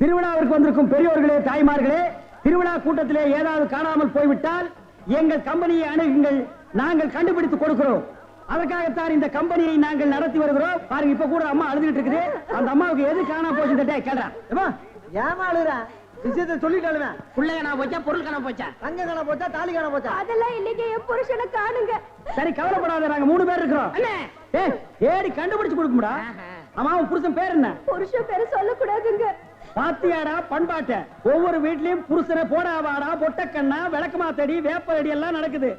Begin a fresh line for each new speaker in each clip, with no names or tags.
திருவிழாவிற்கு வந்திருக்கும் பெரியோர்களே தாய்மார்களே திருவிழா கூட்டத்திலே ஏதாவது காணாமல் போய்விட்டால் எங்கள் கம்பெனியை அணுகுங்கள். நாங்கள் கண்டுபிடித்து கொடுக்கிறோம். அதற்காகத்தான் இந்த கம்பெனியை நாங்கள் நடத்தி வருகிறோம். பாருங்க இப்ப கூட அம்மா அழுதுகிட்டு இருக்குது. அந்த அம்மாவுக்கு எது காணாம போச்சு கேள்றா
ஏமா அழுகுற? விஷயத்த சொல்லிட்டாலுமே
புள்ள காணா போச்சா பொருள் காணா போச்சா?
தங்க காண போச்சா தாலி காண போச்சா?
அதெல்லாம் இல்லைங்க என் புருஷனை காணுங்க.
சரி கவலைப்படாத நாங்க மூணு பேர் இருக்கிறோம்.
அண்ணே!
ஏய் ஏடி கண்டுபிடிச்சு கொடுக்கும்டா. அம்மா புருஷன் பேர் என்ன?
புருஷன் பேரு சொல்லக்கூடாதுங்க.
பாத்தியாடா பண்பாட்ட. ஒவ்வொரு வீட்லயும் புருஷனை போடா வாடா பொட்டக்கண்ணா விளக்கமா தடி வேப்படி எல்லாம் நடக்குது.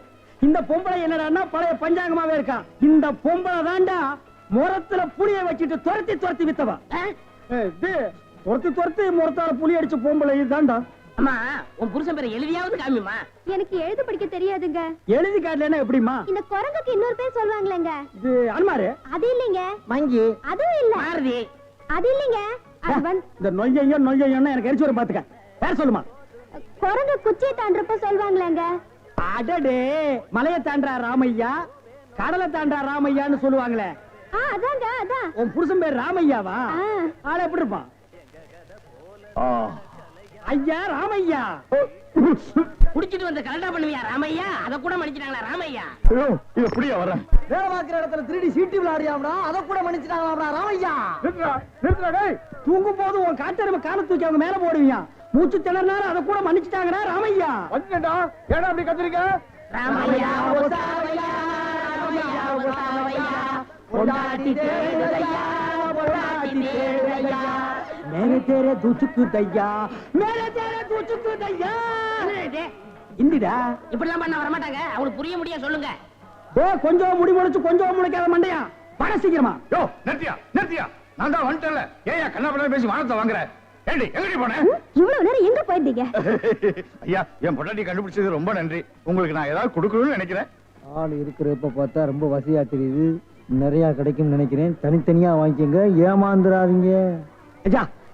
இந்த பொம்பளை என்னடான்னா பழைய பஞ்சாங்கமாவே இருக்கா. இந்த பொம்பளை தாண்டா முரத்துல புளிய வச்சுட்டு துரத்தி துரத்தி வித்தவா. துரத்தி துரத்தி முரத்தால புளி அடிச்ச பொம்பளை இதுதான்டா.
அம்மா உன் புருஷன் பேரை எழுதியாவது காமிமா
எனக்கு எழுத படிக்க தெரியாதுங்க.
எழுதி காட்டலன்னா எப்படிமா
இந்த குரங்குக்கு இன்னொரு பேர் சொல்லுவாங்களேங்க.
இது அனுமாரு?
அது இல்லைங்க.
மங்கி.
அதுவும் இல்ல.
மாருதி
அது இல்லைங்க.
இந்த நொய்யையோ நொய்யையோன்னு எனக்கு எரிச்சு வர பாத்துக்க. பேர் சொல்லுமா.
குரங்கு குச்சியை தாண்டறப்ப சொல்லுவாங்களேங்க
அடடே மலையை தாண்டா ராமையா? கடலை தாண்டா ராமையான்னு சொல்லுவாங்களே.
ஆ அதாங்க அதான்.
உன் புருஷன் பேர் ராமையாவா. ஆள எப்படி இருப்பான்? ஐயா ராமையா?
குடிச்சிட்டு வந்து கலண்டா பண்ணுவியா ராமையா? அத கூட மன்னிச்சிட்டாங்களா ராமையா?
இது புரிய
வேலை பார்க்கிற இடத்துல திருடி சீட்டி விளையாடியாம்டா அதை கூட மன்னிச்சுட்டாங்களாம்டா ராமையா.
தூங்கும் போது உன் காட்டெருமை காலை தூக்கி அவங்க மேல போடுவியா? மூச்சு திணறினாலும் அதை கூட மன்னிச்சுட்டாங்கடா ராமையா?
வந்துட்டா ஏடா அப்படி கத்திரிக்க?
ராமையா ஒசாவையா ராமையா பொண்டாட்டி பொண்டாட்டி
மேலே தேரே தூச்சுக்கு தையா மேலே தேரே தூச்சுக்கு தையா இந்திடா.
இப்படிலாம் பண்ண வர மாட்டாங்க அவங்களுக்கு புரிய முடிய சொல்லுங்க.
டே கொஞ்சம் முடி முளைச்சு கொஞ்சம் முளைக்காத மண்டையா? வர சீக்கிரமா.
யோ நிறுத்தியா நிறுத்தியா. நான் தான் வந்துட்டேன்ல. ஏயா கண்ணா பேசி வானத்தை வாங்குற. ஏண்டி எங்கடி போனேன்
இவ்வளவு நேரம் எங்க போயிருந்தீங்க?
ஐயா என் பொண்டாட்டி கண்டுபிடிச்சது ரொம்ப நன்றி. உங்களுக்கு நான் ஏதாவது கொடுக்கணும்னு நினைக்கிறேன்.
ஆள் இருக்கிறப்ப பார்த்தா ரொம்ப வசதியா தெரியுது. நிறைய கிடைக்கும் நினைக்கிறேன். தனித்தனியா வாங்கிக்கங்க. ஏமாந்துடாதீங்க
ஐயா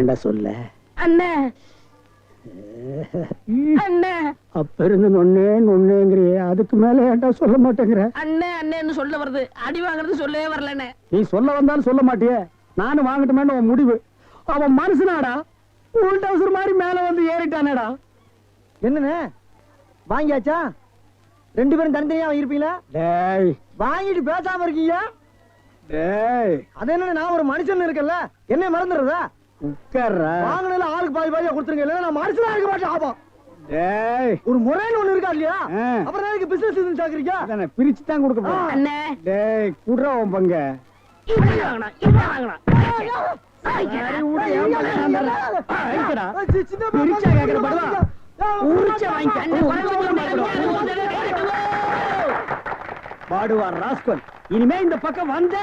ஏண்டா சொல்ல.
அண்ணே. அண்ணே.
அப்ப இருந்து நொன்னே நொன்னேங்கிறியே. அதுக்கு மேல ஏன்டா சொல்ல மாட்டேங்கிற?
அண்ணே அண்ணேன்னு சொல்ல வருது. அடி வாங்குறது சொல்லவே வரலண்ணே.
நீ சொல்ல வந்தாலும் சொல்ல மாட்டியே. நானும் வாங்கட்டுமேன்னு உன் முடிவு. அவன் மனசுனாடா உள் டவுசர் மாதிரி மேல வந்து ஏறிட்டானேடா.
என்னண்ணே? வாங்கியாச்சா? ரெண்டு பேரும் தனித்தனியா வாங்கியிருப்பீங்களா?
டேய்.
வாங்கிட்டு பேசாம இருக்கீங்க?
டேய்.
அது என்ன நான் ஒரு மனுஷன் இருக்கேன்ல. என்ன மறந்துடுறதா? வாங்கினதுல ஆளுக்கு பாதி பாதியா கொடுத்துருங்க. இல்ல நான் மனுஷனா இருக்க மாட்டேன் ஆபம்
டேய்.
ஒரு முறைன்னு ஒண்ணு இருக்கா இல்லையா. அப்புறம் எதுக்கு பிசினஸ் இதுன்னு சாக்குறீங்க?
அதானே பிரிச்சு தான் கொடுக்க போறேன்.
அண்ணே.
டேய் குடுறா உன் பங்க. கேக்குற படுவா உரிச்சா வாங்கிக்க ராஸ்கல். இனிமே இந்த பக்கம் வந்த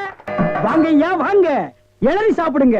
வாங்க. ஐயா வாங்க. இளநி சாப்பிடுங்க.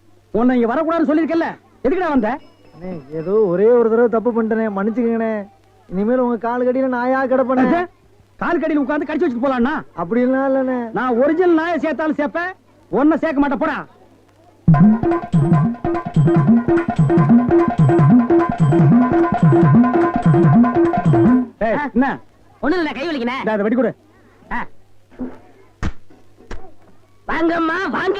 உன்னை இங்க வரக்கூடாதுன்னு சொல்லிருக்கல எதுக்குடா வந்த?
அண்ணே ஏதோ ஒரே ஒரு தடவை தப்பு பண்ணிட்டேனே மன்னிச்சுக்கங்கண்ணே. இனிமேல் உங்க கால் கடியில நாயா கிடப்பனே
கால் கடியில் உட்கார்ந்து கடிச்சு வச்சுட்டு போலாம்னா
அப்படிலாம் இல்லண்ணே.
நான் ஒரிஜினல் நாயை சேர்த்தாலும் சேர்ப்பேன் ஒன்ன சேர்க்க மாட்டேன் போடா. ஏய், என்ன?
ஒண்ணு இல்ல கை வலிக்கினே
இந்தா, இதை வெட்டி கொடு.
வாங்கம்மா வாங்க.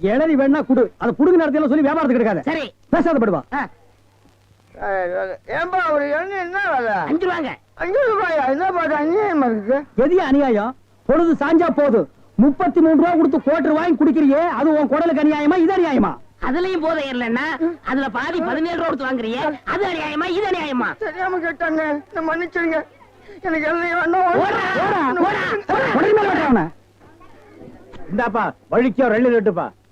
இளநீ வேணா குடு. அதை புடுங்க நேரத்துல சொல்லி வியாபாரத்துக்கு எடுக்காத.
சரி.
பேசாத படுவா.
ஏன்பா ஒரு என்ன வேலை?
அஞ்சு ரூபாங்க.
அஞ்சு ரூபாயா? என்ன பாட்டு அநியாயமா இருக்கு?
அநியாயம்? பொழுது சாஞ்சா போதும் முப்பத்தி மூணு ரூபா கொடுத்து கோட்டர் வாங்கி குடிக்கிறியே அது உன் குடலுக்கு அநியாயமா இது அநியாயமா?
அதுலயும் போதை இல்லைன்னா அதுல பாதி பதினேழு ரூபா கொடுத்து வாங்குறியே அது அநியாயமா இது அநியாயமா?
தெரியாம கேட்டாங்க. மன்னிச்சிருங்க. எனக்கு வேண்டாம். இந்தாப்பா வழிக்கோ ரெள்ளி ரெட்டுப்பா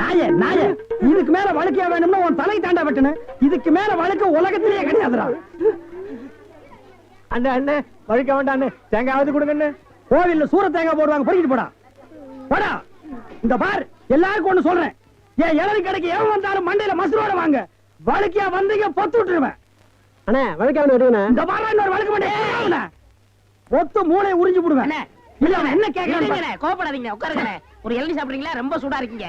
நாயே நாயே இதுக்கு மேல வழக்கியா வேணும்னா உன் தலை தாண்டா வெட்டணும் இதுக்கு மேல வழக்கு உலகத்திலேயே கிடையாதுடா.
அண்ணே அண்ணே வழிக்க வேண்டாம் அண்ணே. தேங்காவது கொடுங்கண்ணே
கோவில்ல சூர தேங்காய் போடுவாங்க பொறிக்கிட்டு போடா. போடா. இந்த பார் எல்லாருக்கும் ஒண்ணு சொல்றேன். ஏன் இளநீ கடைக்கு எவன் வந்தாலும் மண்டையில மசுரோட வாங்க. வழக்கியா வந்தீங்க பொத்து விட்டுருவேன்.
அண்ணே வழிக்க வேணும்
இந்த பாரா இன்னொரு வழக்கு பண்ணி பொத்து மூளை உறிஞ்சு
அண்ணே,
இல்ல அவன் என்ன கேக்குறான்
இருங்கண்ணே, கோவப்படாதீங்க உட்காருங்கண்ணே ஒரு இளநீ சாப்பிடுறீங்களா? ரொம்ப சூடா இருக்கீங்க.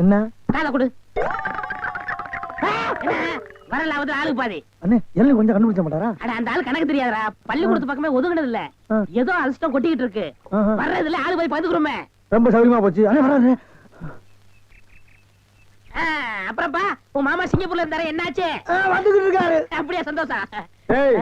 என்ன?
காலை கொடு. என்ன? வர லாபத்துல ஆளுக்கு பாதி.
அண்ணே எல்லாம் கொஞ்சம் கண்டுபிடிச்ச மாட்டாரா?
அட அந்த ஆள் கணக்கு தெரியாதடா. பள்ளிக்கூடத்து பக்கமே ஒதுங்கினது இல்ல. ஏதோ அதிர்ஷ்டம் கொட்டிக்கிட்டு இருக்கு. வர்றதுல ஆளு போய் பதுக்குறோமே
ரொம்ப சௌரியமா போச்சு. அண்ணே வராது
ஆ, அப்புறம்ப்பா உன் மாமா சிங்கப்பூர்ல இருந்தாரு என்னாச்சு?
வந்துகிட்டு இருக்காரு.
அப்படியே சந்தோஷம்
ஏய்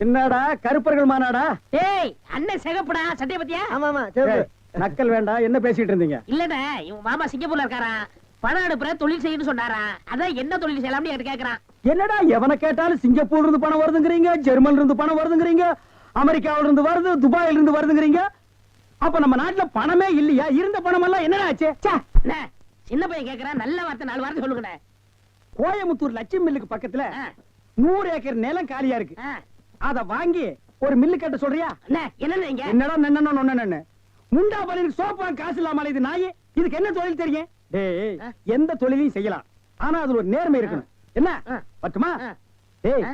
என்னடா கருப்பர்கள் மாநாடா?
டேய் அண்ணன் சிகப்புடா சட்டைய பத்தியா?
ஆமா ஆமா
ஏய், நக்கல் வேண்டாம் என்ன பேசிட்டு இருந்தீங்க?
இல்லடா இவன் மாமா சிங்கப்பூர்ல இருக்காராம் பணம் அனுப்புற தொழில் செய்யணும்னு சொன்னாராம் அதான் என்ன தொழில் செய்யலாம்னு என்கிட்ட கேக்குறான்.
என்னடா எவனை கேட்டாலும் சிங்கப்பூர்ல இருந்து பணம் வருதுங்கிறீங்க ஜெர்மன்ல இருந்து பணம் வருதுங்கிறீங்க அமெரிக்காவில இருந்து வருது துபாயில இருந்து வருதுங்கிறீங்க. அப்ப நம்ம நாட்டுல பணமே இல்லையா? இருந்த பணம் எல்லாம் என்னடா ஆச்சு?
சின்ன பையன் கேக்குறான் நல்ல வார்த்தை நாலு வார்த்தை சொல்லுங்கண்ணே.
கோயமுத்தூர் லட்சுமி மில்லுக்கு பக்கத்துல நூறு ஏக்கர் நிலம் காலியா இருக்கு. அத வாங்கி ஒரு மில்லு கட்ட சொல்றியா?
இங்க?
என்னடா நொன்னன்னு முண்டா பலின் சோப்பா காசு இல்லாம இது நாயே. இதுக்கு என்ன தொழில் தெரியும்? டேய். எந்த தொழிலையும் செய்யலாம். ஆனா அதுல ஒரு நேர்மை இருக்கணும். என்ன. பட்டுமா. டேய்.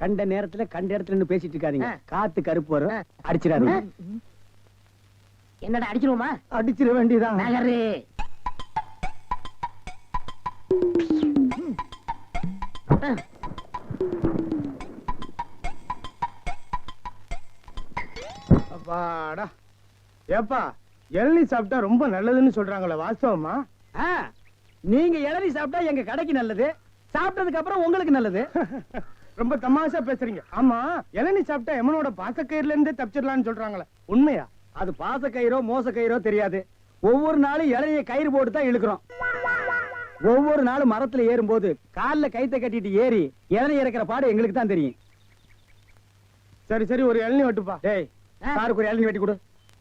கண்ட நேரத்துல கண்ட இடத்துல நின்னு பேசிட்டு இருக்காதீங்க. காத்து கருப்பு வரும். அடிச்சிடாதீங்க.
என்னடா அடிச்சிருவோமா?
அடிச்சிட வேண்டியதான்
நகரு
அப்பாடா. ஏப்பா இளநீ சாப்பிட்டா ரொம்ப நல்லதுன்னு சொல்றாங்களே வாஸ்தவமா?
ஆ, நீங்க இளநீ சாப்பிட்டா எங்க கடைக்கு நல்லது சாப்பிட்டதுக்கு அப்புறம் உங்களுக்கு நல்லது.
ரொம்ப தமாஷா பேசுறீங்க. ஆமா இளநீ சாப்பிட்டா எமனோட பாசக்கயிறுல இருந்தே தப்பிச்சிடலாம்னு சொல்றாங்களே. உண்மையா?
அது பாச கயிறோ மோச கயிறோ தெரியாது. ஒவ்வொரு நாளும் இளநிய கயிறு போட்டு தான் இழுக்கிறோம். ஒவ்வொரு நாளும் மரத்துல ஏறும்போது கால்ல கைத்த கட்டிட்டு ஏறி இளநீ இறக்கிற பாடு எங்களுக்கு தான் தெரியும்.
சரி சரி ஒரு இளநீ வெட்டுப்பா.
டேய் சாருக்கு ஒரு இளநீ வெட்டி கொடு.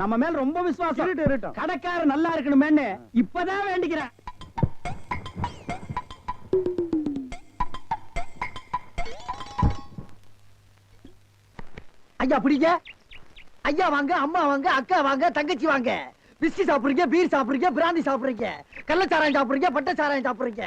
நம்ம மேல ரொம்ப விசுவாசம்.
இருக்கட்டும்.
கடைக்காரர் நல்லா இருக்கணுமேன்னு இப்பதான் வேண்டிக்கிறேன்.
ஐயா பிடிங்க. ஐயா வாங்க அம்மா வாங்க அக்கா வாங்க தங்கச்சி வாங்க. பிஸ்கி சாப்பிடுறீங்க பீர் சாப்பிடுறீங்க பிராந்தி சாப்பிடுறீங்க. கள்ளச்சாராயம் சாப்பிடுறீங்க பட்ட சாராயம் சாப்பிடுறீங்க.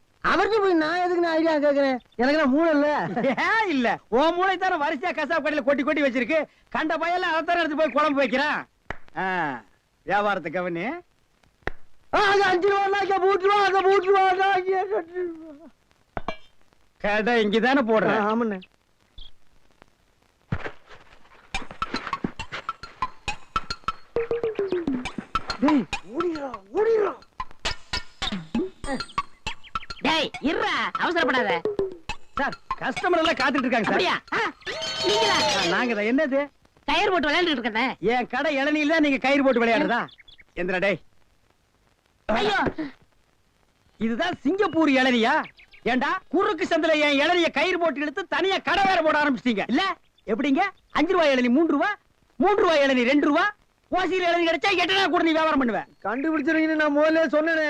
அவருக்கு போய் நான் எதுக்கு நான் ஐடியா கேக்குறேன்? எனக்கு நான் மூளை இல்ல.
ஏன் இல்ல? உன் மூளை தானே வரிசையா கசாப் கடையில கொட்டி கொட்டி வச்சிருக்கு. கண்ட பையல அதான் எடுத்து போய் குழம்பு வைக்கிறான். வியாபாரத்தை கவனி.
அங்க அஞ்சு ரூபா அங்க மூட்டு ரூபா அங்க மூட்டு ரூபா.
கடை இங்கதானே போடுறேன்
ஆமாண்ணே. டேய்
அவசரப்படாத.
சார் கஸ்டமர் எல்லாம் காத்துட்டு இருக்காங்க சார்.
ஆ, நீங்களா?
நாங்க தான் என்னது?
கயிறு போட்டு விளையாண்டுட்டு இருக்கேன்
என் கடை இளநில நீங்க கயிறு போட்டு விளையாடுறதா? எந்திரா டேய்.
ஐயோ.
இதுதான் சிங்கப்பூர் இளநியா? ஏண்டா? குறுக்கு சந்தில என் இளநிய கயிறு போட்டு இழுத்து தனியா கடை வேற போட ஆரம்பிச்சிட்டீங்க. இல்ல? எப்படிங்க? அஞ்சு ரூபாய் இளநி மூன்று ரூபா மூன்று ரூபாய் இளநி ரெண்டு ரூபா ஓசியில் இளநி கிடைச்சா எட்டனா கூட நீ வியாபாரம் பண்ணுவேன்
கண்டுபிடிச்சிருக்கீங்கன்னு நான் முதல்ல சொன்னேனே.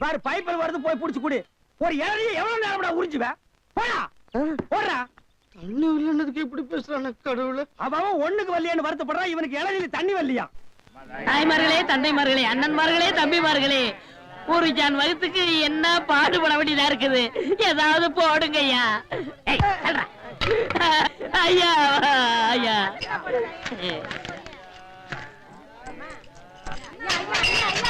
பாரு பைப்பில் வருது போய் புடிச்சு குடி. ஒரு இளநியை எவ்வளவு நேரம் உறிஞ்சுவேன் போடா போடுறா.
தண்ணி வரலன்னதுக்கு இப்படி பேசுறானே கடவுளே.
அவன் ஒண்ணுக்கு வரலையேன்னு வருத்தப்படுறான் இவனுக்கு இளநில தண்ணி வரலையா?
தாய்மார்களே தந்தைமார்களே அண்ணன்மார்களே தம்பிமார்களே ஒரு ஜான் வகுத்துக்கு என்ன பாடுபட வேண்டியதா இருக்குது? ஏதாவது போடுங்க ஐயா. ஐயா ஐயா
ஓ அப்பா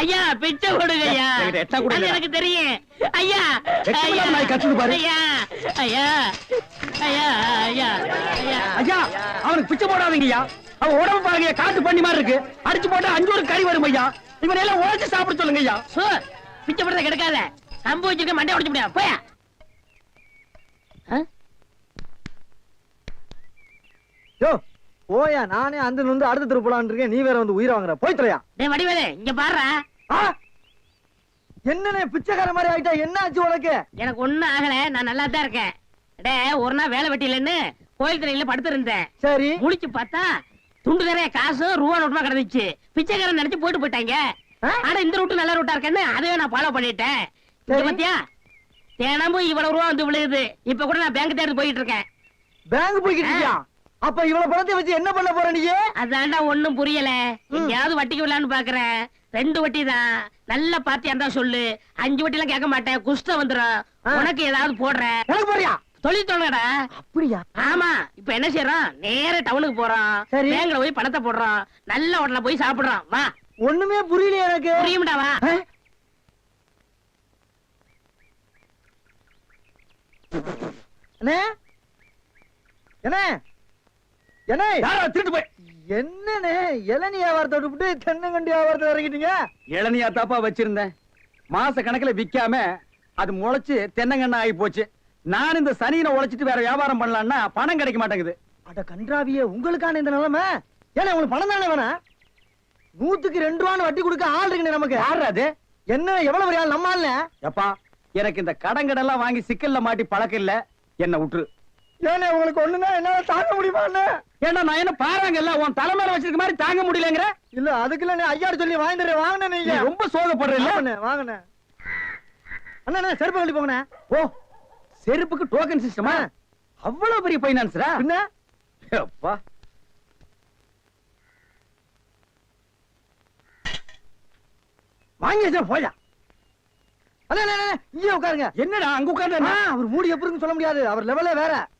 ஐயா பிச்சை கொடுங்க ஐயா எனக்கு தெரியும். ஐயா ஐயா. ஐயா ஐயா ஐயா ஐயா ஐயா.
ஐயா அவனுக்கு பிச்சை போடாதீங்கய்யா. அவன் உடம்பு பாருங்க காட்டு பண்ணி மாதிரி இருக்கு. அடிச்சு போட்டா அஞ்சு ஒரு கறி வரும் ஐயா. இவனை எல்லாம் உழைச்சு சாப்பிட சொல்லுங்க ஐயா
சோ பிச்சை போடுறத கெடுக்காத. கம்பு வச்சிருக்க மண்டை உடைச்சு முடியாது போயா?
யோ
போயா நானே அந்த வந்து அடுத்த தெரு போலான்னு இருக்கேன். நீ வேற வந்து உயிரை வாங்குற. போய் தொலையா.
டேய் வடிவேலு இங்க பாருடா.
ஆ! என்னண்ணே பிச்சைக்கார மாதிரி ஆயிட்டா? என்ன ஆச்சு உனக்கு?
எனக்கு ஒண்ணும் ஆகல. நான் நல்லா தான் இருக்கேன். டே ஒரு நாள் வேலை வெட்டிலன்னு கோயில் திரையில படுத்திருந்தேன்
சரி.
முழிச்சு பார்த்தா துண்டு நிறைய காசும் ரூபா நோட்டுமா கிடந்துச்சு. பிச்சைக்காரன் நினைச்சு போட்டு போயிட்டாங்க? ஆனா இந்த ரூட்டு நல்ல ரூட்டா இருக்கேன்னு அதையே நான் ஃபாலோ பண்ணிட்டேன். பாத்தியா? தினமும் இவ்வளவு ரூபா வந்து விழுகுது. இப்ப கூட நான் பேங்க் தேடி போயிட்டு இருக்கேன்.
பேங்க் போய்கிட்டு இருக்கியா? அப்ப இவ்வளவு பணத்தை வச்சு என்ன பண்ண போற நீ
அதான்டா ஒண்ணும் புரியல. எங்கேயாவது வட்டிக்கு விடலான்னு பாக்குறேன் ரெண்டு வட்டி தான். நல்ல பாத்தியா இருந்தா சொல்லு. அஞ்சு வட்டி எல்லாம் கேட்க மாட்டேன். குஷ்டம் வந்துரும்.
ஆ.
உனக்கு ஏதாவது போடுறேன்
எனக்கு போறியா
தொழில் தொடங்கடா
அப்படியா?
ஆமா. இப்ப என்ன செய்யறோம்? நேர டவுனுக்கு போறோம். பேங்க்ல போய் பணத்தை போடுறோம். நல்ல ஹோட்டல்ல போய் சாப்பிடுறோம். வா.
ஒண்ணுமே புரியல எனக்கு.
புரியும்டா வா.
என்ன? என்ன?
யாரா திருட்டு போய்?
என்னண்ணே? இளநீ வியாபாரத்தை விட்டுவிட்டு தென்னங்கண்டி வியாபாரத்தை இறங்கிட்டீங்க?
இளநியா தாப்பா வச்சிருந்தேன். மாச கணக்குல விக்காம அது முளைச்சு தென்னங்கண்ணா ஆகி போச்சு. நான் இந்த சனியின உழைச்சிட்டு வேற வியாபாரம் பண்ணலாம்னா பணம் கிடைக்க மாட்டேங்குது.
அட கன்றாவியே உங்களுக்கான இந்த நிலைமை? ஏன்னா உங்களுக்கு பணம் தானே வேணா? நூத்துக்கு ரெண்டு ரூபான்னு வட்டி கொடுக்க ஆள் நமக்கு.
யாரு அது?
என்ன எவ்வளவு பெரிய ஆள் நம்ம
எப்பா எனக்கு இந்த கடன் கடன்லாம் வாங்கி சிக்கல்ல மாட்டி பழக்கம் இல்ல. என்ன விட்டுரு
ஏன்னா உங்களுக்கு ஒண்ணுன்னா என்னால தாங்க முடியுமா?
ஏன்னா நான் என்ன பாருங்கல்ல உன் தலைமையில வச்சிருக்க மாதிரி தாங்க முடியலங்கிற?
இல்ல அதுக்குள்ள நீ ஐயாடு சொல்லி வாங்கிட்டு வாங்கினே
நீ
நீங்க.
ரொம்ப சோகப்படுற இல்ல
வாங்கண்ணே வாங்கண்ணே அண்ணா. செருப்பு கழட்டி போங்கண்ணே.
ஓ செருப்புக்கு டோக்கன் சிஸ்டமா அவ்வளவு பெரிய பைனான்ஸ்ரா
பின்ன?
அப்பா
வாங்கி வச்சா போயா அண்ணா இங்கே உட்காருங்க.
என்னடா அங்க உட்கார்ந்து
அவர் மூடி எப்படி சொல்ல முடியாது. அவர் லெவலே வேற.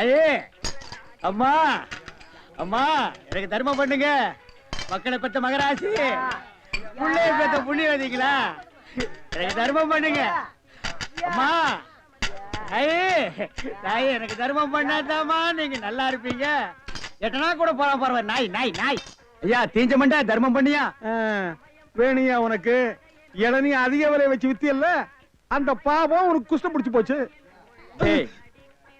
ஐயே அம்மா அம்மா எனக்கு தர்மம் பண்ணுங்க. மக்களை பெற்ற மகராசி. புள்ளைய பெற்ற புண்ணியவதிங்களா எனக்கு தர்மம் பண்ணுங்க. அம்மா ஐயே தாயே எனக்கு தர்மம் பண்ணாதாம்மா. நீங்க நல்லா இருப்பீங்க. எட்டனா கூட போலாம் பரவாயில்ல நாய் நாய் நாய். ஐயா தீஞ்ச மண்டா தர்மம் பண்ணியா?
வேணியா உனக்கு. இளநீ அதிக விலை வச்சு வித்தியல்ல அந்த பாவம் உனக்கு குஷ்டம் பிடிச்சு போச்சு.
ஏய்,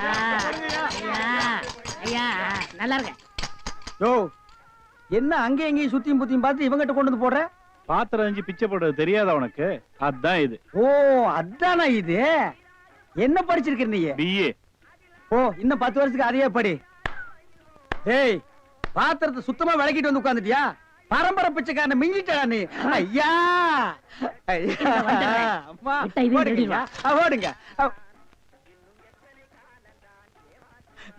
ஐயா ஐயா ஐயா நல்லா இருக்க
யோ
என்ன அங்கே எங்கேயும் சுத்தியும் புத்தியும் பார்த்து இவங்கிட்ட கொண்டு வந்து போடுற?
பாத்திரம் அஞ்சு பிச்சை போடுறது தெரியாதா உனக்கு? அதான் இது.
ஓ அதானா இது? என்ன படிச்சிருக்க நீ?
பிஏ
ஓ இன்னும் பத்து வருஷத்துக்கு அதையே படி. ஏய் பாத்திரத்தை சுத்தமா விளக்கிட்டு வந்து உட்கார்ந்துட்டியா? பரம்பரை பிச்சைக்காரன மிஞ்சிட்டடா நீ. ஐயா ஐயா அம்மா ஓடுங்க ஓடுங்க.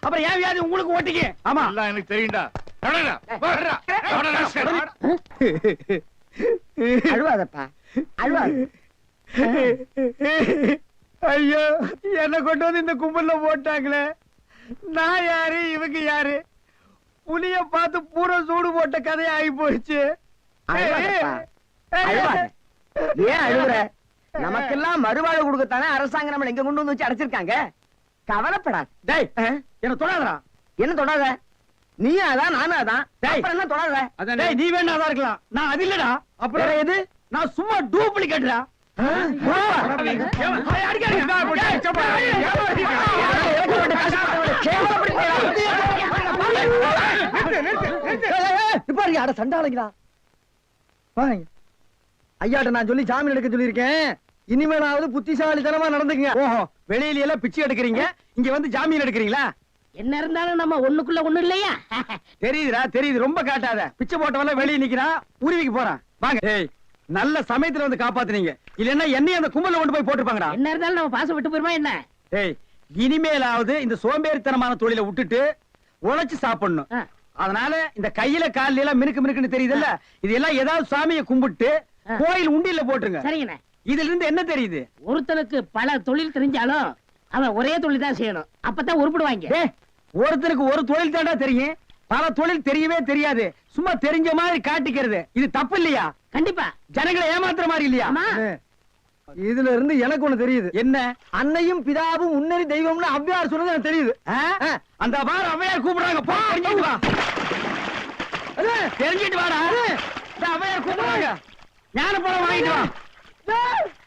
அப்புறம் ஏன் வியாதி உங்களுக்கு ஓட்டிங்க ஆமா
எனக்கு தெரியும்டா.
அழுவாதப்பா அழுவாது
ஐயோ என்ன கொண்டு வந்து இந்த கும்பல்ல போட்டாங்களே நான் யாரு இவங்க யாரு புலிய பார்த்து பூரா சூடு போட்ட கதையா ஆகி போச்சு
அழுவாதப்பா. அழுவாத. ஏன் அழுகுற நமக்கெல்லாம் மறுவாழ்வு கொடுக்கத்தானே அரசாங்கம் நம்மள எங்க கொண்டு வந்து வச்சு அடைச்சிருக்காங்க கவலைப்படாத
டேய் என்ன தொடாதடா
என்ன தொடாத நீயும் அதான் நானும் அதான். அப்புறம் என்ன தொடாத
டேய் நீ வேணா அதான் இருக்கலாம் நான் அது இல்லடா அப்புறம்
எது?
நான் சும்மா டூப்ளிகேட்டா
நிப்பாருங்க அட சண்டாளைங்களா வாங்க ஐயாட்ட நான் சொல்லி ஜாமீன் எடுக்க சொல்லியிருக்கேன். இனிமேலாவது புத்திசாலித்தனமா நடந்துக்குங்க.
ஓஹோ வெளியில எல்லாம் பிச்சை எடுக்கிறீங்க. இங்க வந்து ஜாமீன் எடுக்கிறீங்களா?
என்ன இருந்தாலும் நம்ம ஒண்ணுக்குள்ள ஒண்ணு இல்லையா?
தெரியுதுடா தெரியுது. ரொம்ப காட்டாத. பிச்சை போட்டவெல்லாம் வெளியே நிக்கிறான் உருவிக்கு போறான். வாங்க. ஏய். நல்ல சமயத்துல வந்து காப்பாத்துனீங்க. இல்லன்னா என்னையும் அந்த கும்பல்ல கொண்டு போய் போட்டுருப்பாங்கடா.
என்ன இருந்தாலும் நம்ம பாசம் விட்டு போயிருமா என்ன?
ஏய் இனிமேலாவது இந்த சோம்பேறித்தனமான தொழிலை விட்டுட்டு உழைச்சு சாப்பிடணும். அதனால இந்த கையில கால்ல எல்லாம் மினுக்கு மினுக்குன்னு தெரியுதுல்ல? இது எல்லாம் ஏதாவது சாமியை கும்பிட்டு. கோயில் உண்டியல்ல போட்டுருங்க.
சரிங்கண்ணே.
இதுல இருந்து என்ன தெரியுது?
ஒருத்தனுக்கு பல தொழில் தெரிஞ்சாலும் அவன் ஒரே தொழில் தான் செய்யணும். அப்பதான் உருப்பிடுவாங்க.
ஒருத்தருக்கு ஒரு தொழில் தாண்டா தெரியும். பல தொழில் தெரியவே தெரியாது. சும்மா தெரிஞ்ச மாதிரி காட்டிக்கிறது. இது தப்பு இல்லையா?
கண்டிப்பா.
ஜனங்களை ஏமாத்துற மாதிரி இல்லையா?
இதுல இருந்து எனக்கு ஒண்ணு தெரியுது.
என்ன?
அன்னையும் பிதாவும் உன்னறி தெய்வம்னு அவ்வியார் சொன்னது எனக்கு தெரியுது?
அந்த பார் அவையார் கூப்பிடுறாங்க. போ தெரிஞ்சிட்டு வாடா. அவையார் கூப்பிடுறாங்க. ஞான பழம் வாங்கிட்டு வா.